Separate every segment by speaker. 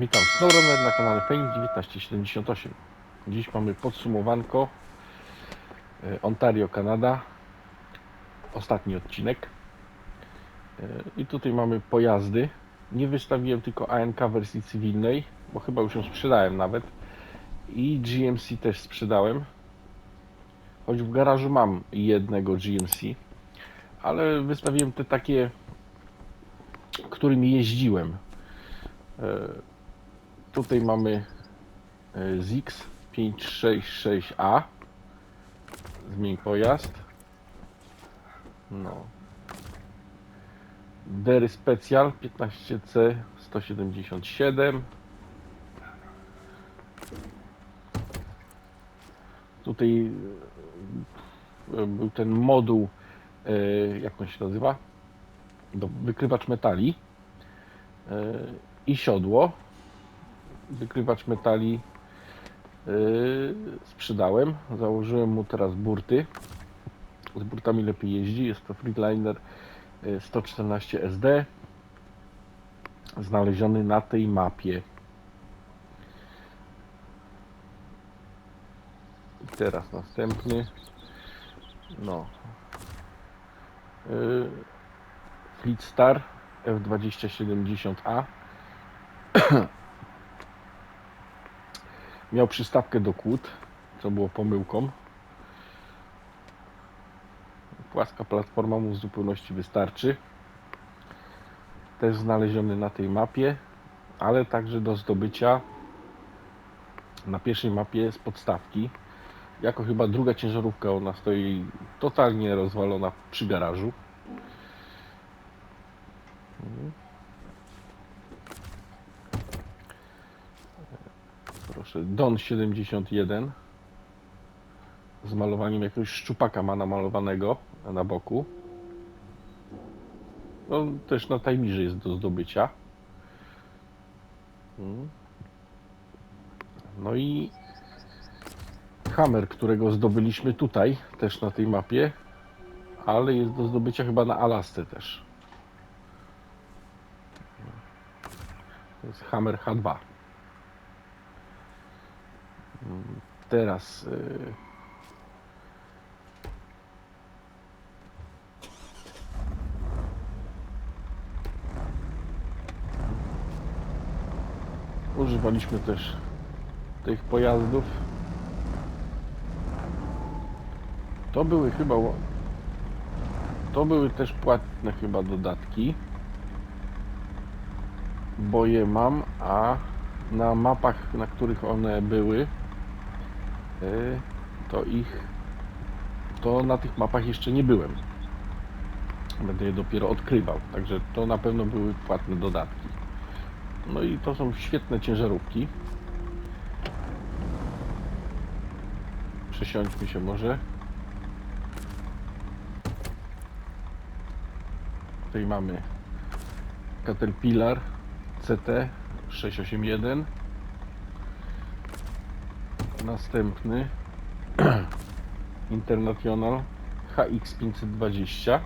Speaker 1: Witam, Snowrunner na kanale Fame 1978. Dziś mamy podsumowanko e, Ontario, Kanada. Ostatni odcinek. E, I tutaj mamy pojazdy. Nie wystawiłem tylko ANK wersji cywilnej, bo chyba już ją sprzedałem nawet. I GMC też sprzedałem. Choć w garażu mam jednego GMC. Ale wystawiłem te takie, którymi jeździłem. Tutaj mamy e, ZX 566A. Zmień pojazd. No. Dery Special 15C 177. Tutaj e, był ten moduł, e, jak on się nazywa? Wykrywacz metali i siodło wykrywacz metali yy, sprzedałem. Założyłem mu teraz burty. Z burtami lepiej jeździ. Jest to Freeliner yy, 114 SD. Znaleziony na tej mapie. Teraz następny. No. Yy, Fleetstar F2070A. Miał przystawkę do kłód, co było pomyłką. Płaska platforma mu w zupełności wystarczy. Też znaleziony na tej mapie, ale także do zdobycia na pierwszej mapie z podstawki. Jako chyba druga ciężarówka, ona stoi totalnie rozwalona przy garażu. Proszę, Don 71 z malowaniem jakiegoś szczupaka ma namalowanego na boku. No, też na tajmirze jest do zdobycia. Mm. No i Hammer, którego zdobyliśmy tutaj, też na tej mapie, ale jest do zdobycia chyba na Alasce też. To jest Hammer H2. Teraz y, używaliśmy też tych pojazdów. To były chyba to były też płatne chyba dodatki. Bo je mam, a na mapach, na których one były, to ich to na tych mapach jeszcze nie byłem. Będę je dopiero odkrywał, także to na pewno były płatne dodatki. No i to są świetne ciężarówki. Przesiądźmy się może. Tutaj mamy Caterpillar CT 681 Następny International HX520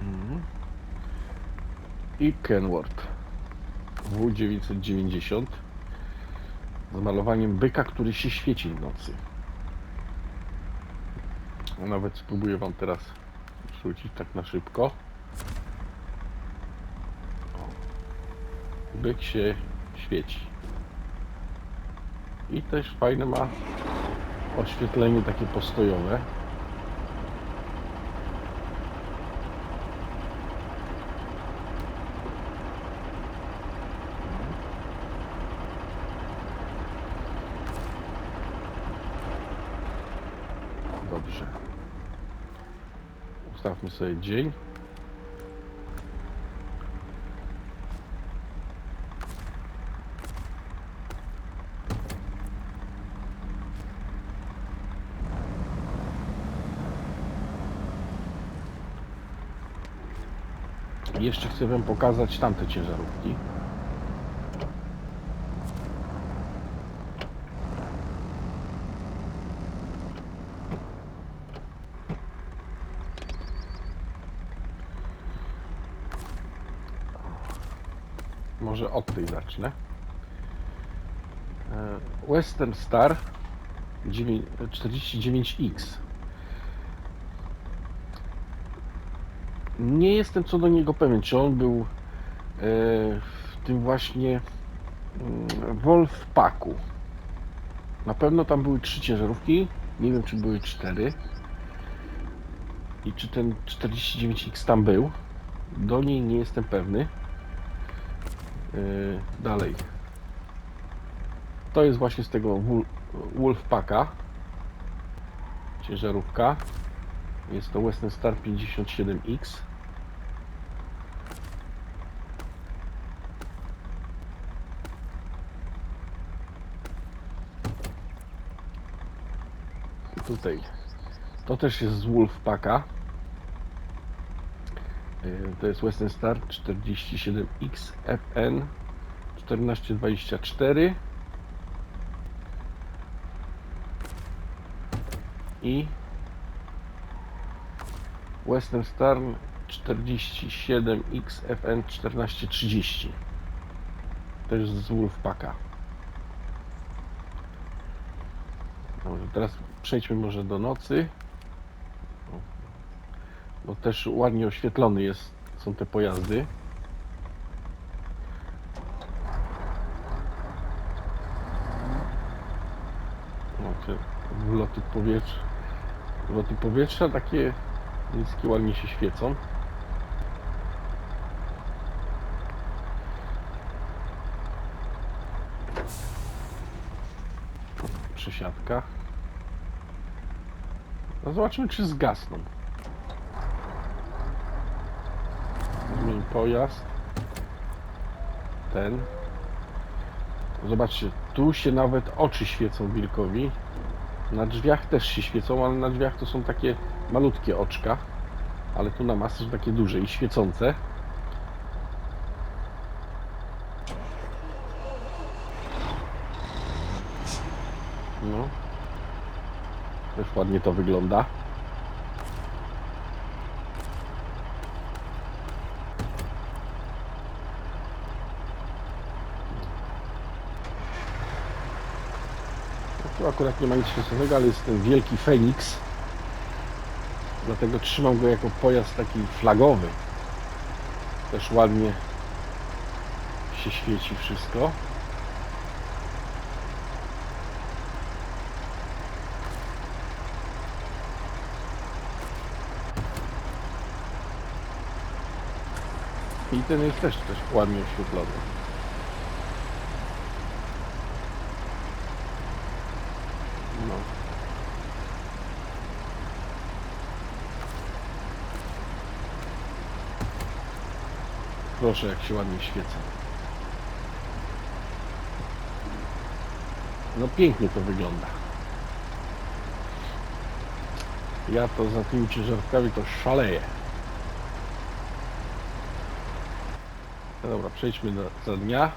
Speaker 1: Mhm. i Kenworth W990 z malowaniem byka, który się świeci w nocy. Nawet spróbuję Wam teraz rzucić tak na szybko. Byk się świeci. I też fajne ma oświetlenie takie postojowe. Dobrze. Ustawmy sobie dzień. Jeszcze chcę Wam pokazać tamte ciężarówki. Może od tej zacznę. Western Star 9 49X. Nie jestem co do niego pewien, czy on był e, w tym właśnie mm, Wolfpacku. Na pewno tam były trzy ciężarówki. Nie wiem, czy były cztery. I czy ten 49X tam był. Do niej nie jestem pewny. Yy, dalej. To jest właśnie z tego Wol- Wolfpacka. Ciężarówka. Jest to Western Star 57X. I tutaj. To też jest z Wolfpacka. Yy, To jest Western Star 47X FN 1424 i Western Star 47X FN 1430 też z Wolfpacka. Dobrze, teraz przejdźmy może do nocy bo też ładnie oświetlony jest są te pojazdy. No, te wloty powietrza wloty powietrza takie niskie ładnie się świecą. Przesiadka. No zobaczymy czy zgasną zmień pojazd ten zobaczcie tu się nawet oczy świecą wilkowi na drzwiach też się świecą, ale na drzwiach to są takie malutkie oczka. Ale tu na masę są takie duże i świecące. No. Też ładnie to wygląda. Akurat nie ma nic świecącego, ale jest ten wielki Feniks. Dlatego trzymam go jako pojazd taki flagowy. Też ładnie się świeci wszystko. I ten jest też, też ładnie oświetlony. No. Proszę, jak się ładnie świecą. No pięknie to wygląda. Ja to za tymi ciężarówkami to szaleję. No dobra, przejdźmy do, za dnia.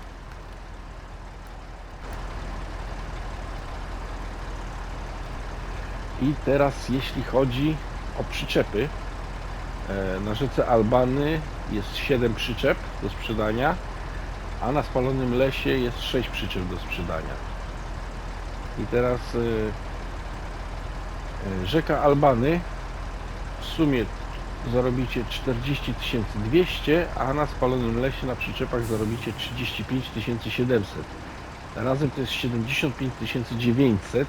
Speaker 1: I teraz jeśli chodzi o przyczepy, e, na rzece Albany jest 7 przyczep do sprzedania, a na spalonym lesie jest 6 przyczep do sprzedania. I teraz e, e, rzeka Albany w sumie zarobicie 40 200, a na spalonym lesie na przyczepach zarobicie 35 700. Razem to jest 75 900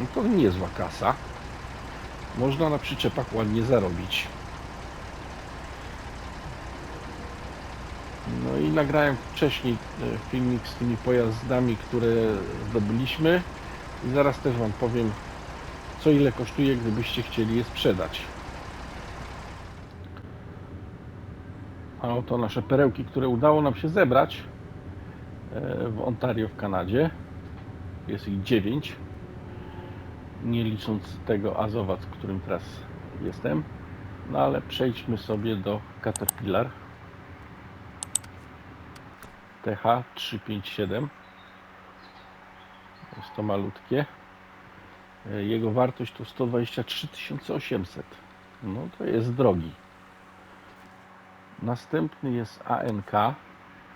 Speaker 1: no to niezła kasa. Można na przyczepach ładnie zarobić. No i nagrałem wcześniej e, filmik z tymi pojazdami, które zdobyliśmy i zaraz też Wam powiem co ile kosztuje, gdybyście chcieli je sprzedać. A oto nasze perełki, które udało nam się zebrać e, w Ontario w Kanadzie. Jest ich 9 nie licząc tego Azowa, w którym teraz jestem. No ale przejdźmy sobie do Caterpillar. TH357 jest to malutkie. Jego wartość to 123 800 no to jest drogi. Następny jest ANK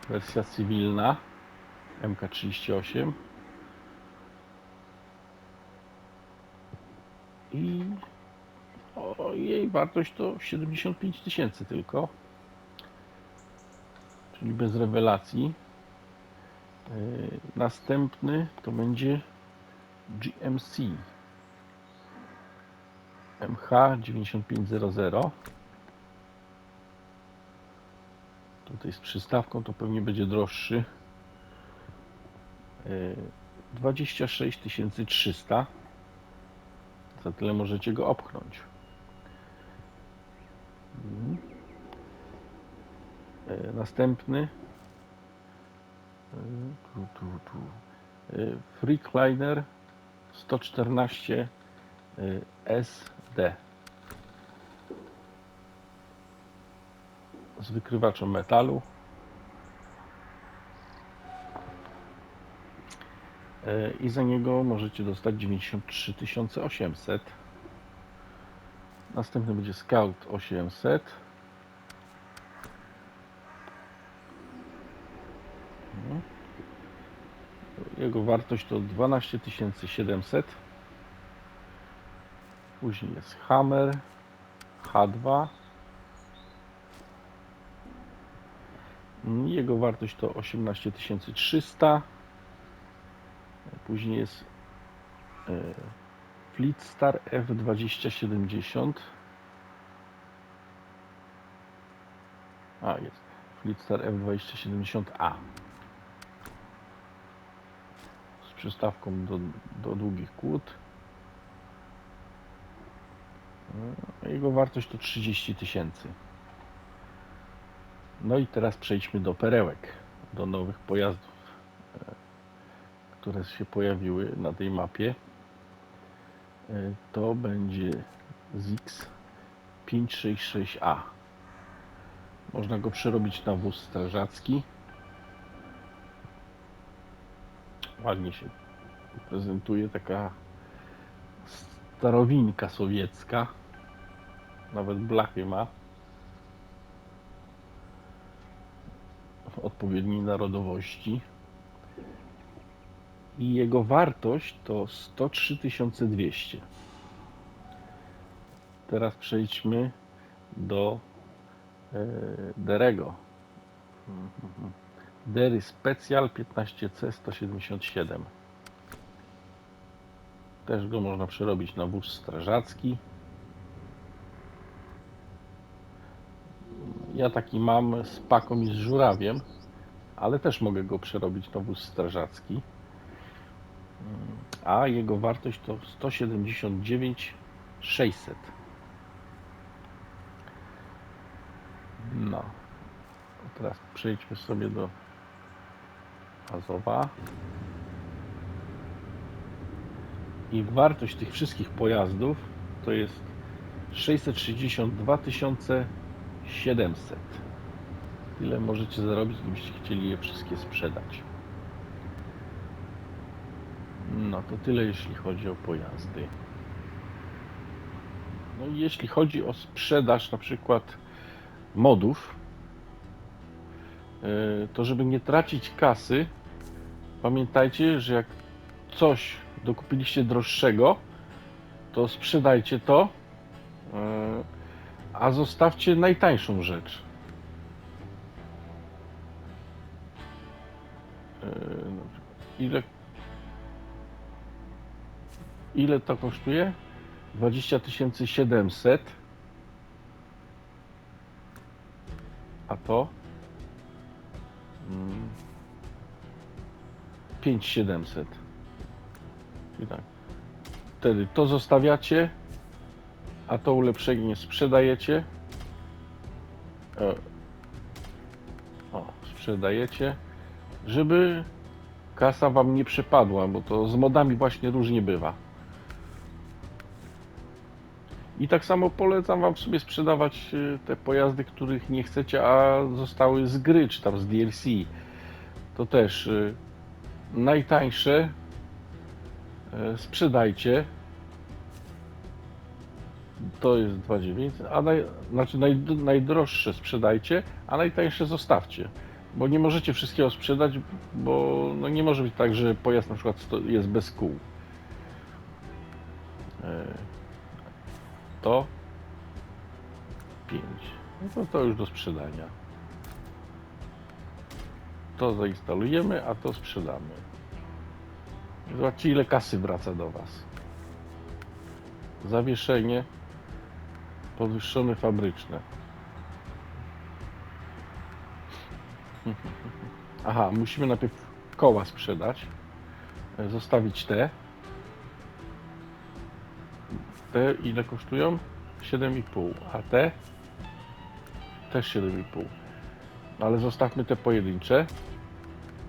Speaker 1: Wersja cywilna MK38 i o, jej wartość to 75 tysięcy tylko. Czyli bez rewelacji. Yy, następny to będzie GMC MH9500 tutaj z przystawką to pewnie będzie droższy. Yy, 26 300 za tyle możecie go opchnąć Mhm. Yy, następny Yy, tu, tu, tu. Freakliner 114 yy, SD z wykrywaczem metalu i za niego możecie dostać 93 800 następny będzie Scout 800 Mhm. jego wartość to 12 700 później jest Hammer H2 Mm, jego wartość to 18 300 później jest e, Fleetstar F2070 a jest. Fleetstar F2070A z przystawką do, do długich kłód. E, jego wartość to 30 tysięcy. No i teraz przejdźmy do perełek do nowych pojazdów. E, które się pojawiły na tej mapie E, to będzie ZX 566A można go przerobić na wóz strażacki. Ładnie się prezentuje taka starowinka sowiecka. Nawet blachy ma. Odpowiedniej narodowości i jego wartość to 103 200 teraz przejdźmy do e, Derego. Dery Special 15C 177 też go można przerobić na wóz strażacki. Ja taki mam z paką i z żurawiem ale też mogę go przerobić na wóz strażacki a jego wartość to 179 600 no. Teraz przejdźmy sobie do Azowa i wartość tych wszystkich pojazdów to jest 662 700 tyle możecie zarobić gdybyście chcieli je wszystkie sprzedać no to tyle jeśli chodzi o pojazdy. No i jeśli chodzi o sprzedaż na przykład modów yy, to żeby nie tracić kasy pamiętajcie, że jak coś dokupiliście droższego to sprzedajcie to yy, a zostawcie najtańszą rzecz. Na przykład ile ile to kosztuje? 20 700 a to? Mm, 5700 czyli tak. Wtedy to zostawiacie a to ulepszenie sprzedajecie. E, o, sprzedajecie żeby kasa wam nie przepadła bo to z modami właśnie różnie bywa i tak samo polecam wam sobie sprzedawać y, te pojazdy, których nie chcecie, a zostały z gry, czy tam z DLC. To też y, najtańsze y, sprzedajcie. To jest 2900, a naj, znaczy naj, najdroższe sprzedajcie, a najtańsze zostawcie. Bo nie możecie wszystkiego sprzedać, bo no nie może być tak, że pojazd na przykład jest bez kół. To 5. No to to już do sprzedania. To zainstalujemy, a to sprzedamy. Zobaczcie ile kasy wraca do Was. Zawieszenie podwyższone fabryczne. Aha, musimy najpierw koła sprzedać. Zostawić te. Te ile kosztują? 7,5. A te? Też 7,5. No Ale zostawmy te pojedyncze.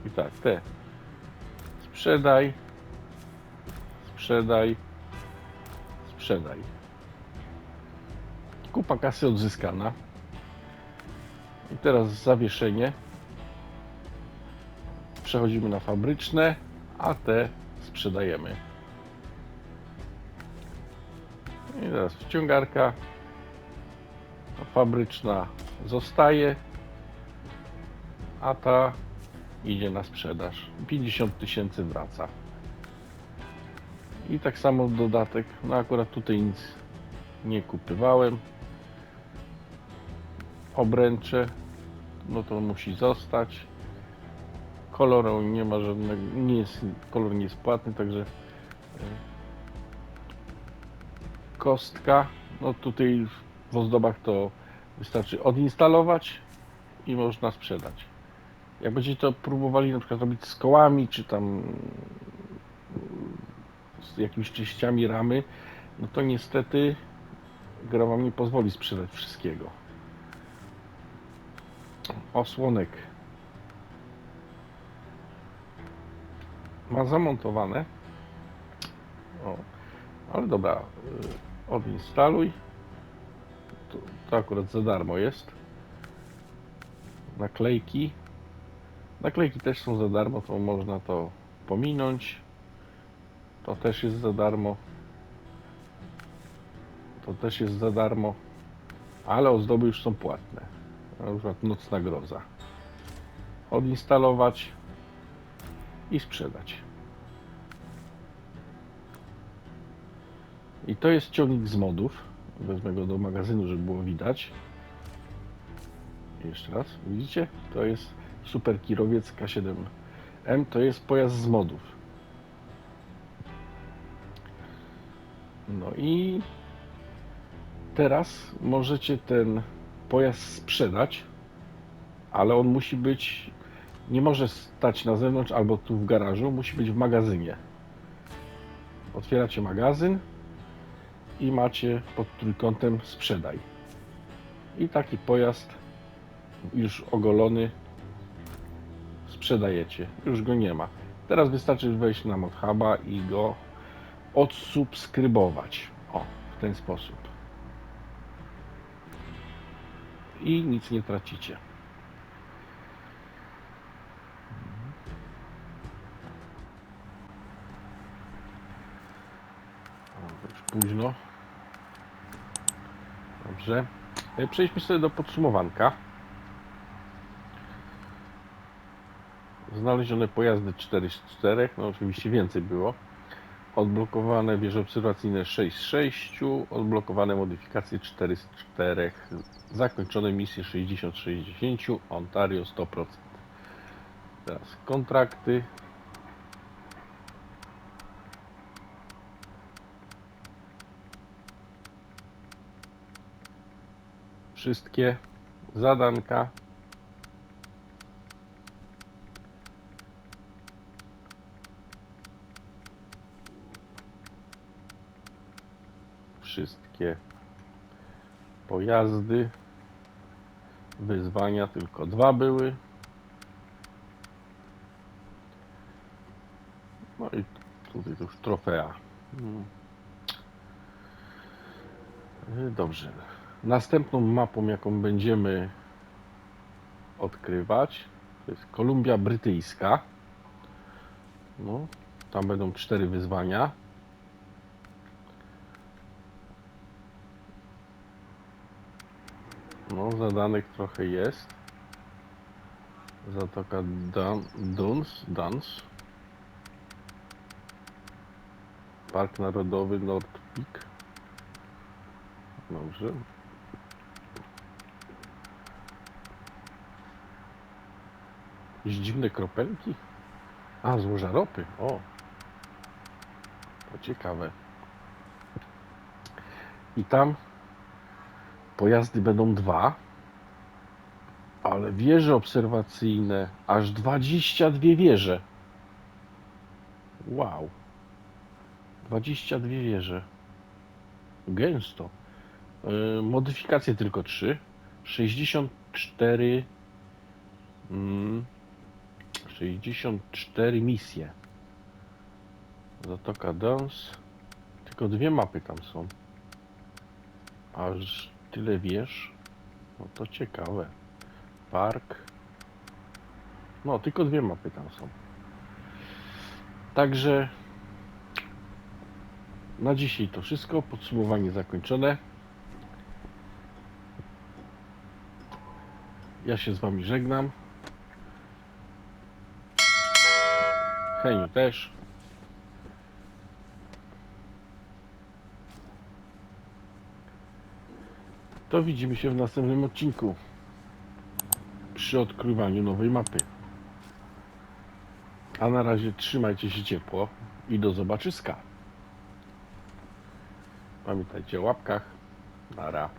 Speaker 1: I tak, te. Sprzedaj. Sprzedaj. Sprzedaj. Kupa kasy odzyskana. I teraz zawieszenie. Przechodzimy na fabryczne, a te sprzedajemy. Teraz wciągarka fabryczna zostaje, a ta idzie na sprzedaż. 50 tysięcy wraca. I tak samo dodatek, no akurat tutaj nic nie kupywałem. Obręcze, no to musi zostać. Koloru nie ma żadnego, nie jest, kolor nie jest płatny, także e, kostka, no tutaj w ozdobach to wystarczy odinstalować i można sprzedać. Jak będziecie to próbowali na przykład robić z kołami, czy tam z jakimiś częściami ramy, no to niestety gra wam nie pozwoli sprzedać wszystkiego. Osłonek ma zamontowane. O, ale dobra, y, odinstaluj. To, to akurat za darmo jest. Naklejki. Naklejki też są za darmo, to można to pominąć. To też jest za darmo. To też jest za darmo. Ale ozdoby już są płatne. Na przykład nocna groza. Odinstalować i sprzedać. I to jest ciągnik z modów. Wezmę go do magazynu, żeby było widać. Jeszcze raz, widzicie? To jest super kirowiec K7M. To jest pojazd z modów. No i teraz możecie ten pojazd sprzedać, ale on musi być, nie może stać na zewnątrz albo tu w garażu, musi być w magazynie. Otwieracie magazyn i macie pod trójkątem sprzedaj. I taki pojazd już ogolony sprzedajecie. Już go nie ma. Teraz wystarczy wejść na ModHuba i go odsubskrybować. O, w ten sposób. I nic nie tracicie. O, Już późno. Dobrze. E, Przejdźmy sobie do podsumowanka. Znalezione pojazdy 4 z 4, no oczywiście więcej było. Odblokowane wieże obserwacyjne 6 z 6, odblokowane modyfikacje 4 z 4, zakończone misje 60 z 60, Ontario 100%. Teraz kontrakty. Wszystkie zadanka. Wszystkie pojazdy. Wyzwania tylko dwa były. No i tutaj już trofea. Mm. Y, Dobrze. Następną mapą, jaką będziemy odkrywać, to jest Kolumbia Brytyjska. No, tam będą cztery wyzwania. No, zadanek trochę jest. Zatoka Dan, Duns, Dans. Park Narodowy North Peak. Dobrze. Jakieś dziwne kropelki? A, złoża ropy. O. To ciekawe. I tam pojazdy będą dwa, ale wieże obserwacyjne, aż 22 wieże. Wow. 22 wieże. Gęsto. Yy, modyfikacje tylko 3. 64 mm, 64 misje. Zatoka Dance. Tylko dwie mapy tam są. Aż tyle wież. No to ciekawe. Park. No, tylko dwie mapy tam są. Także na dzisiaj to wszystko. Podsumowanie zakończone. Ja się z Wami żegnam. Heniu też. To widzimy się w następnym odcinku. Przy odkrywaniu nowej mapy. A na razie trzymajcie się ciepło i do zobaczyska. Pamiętajcie o łapkach. Nara.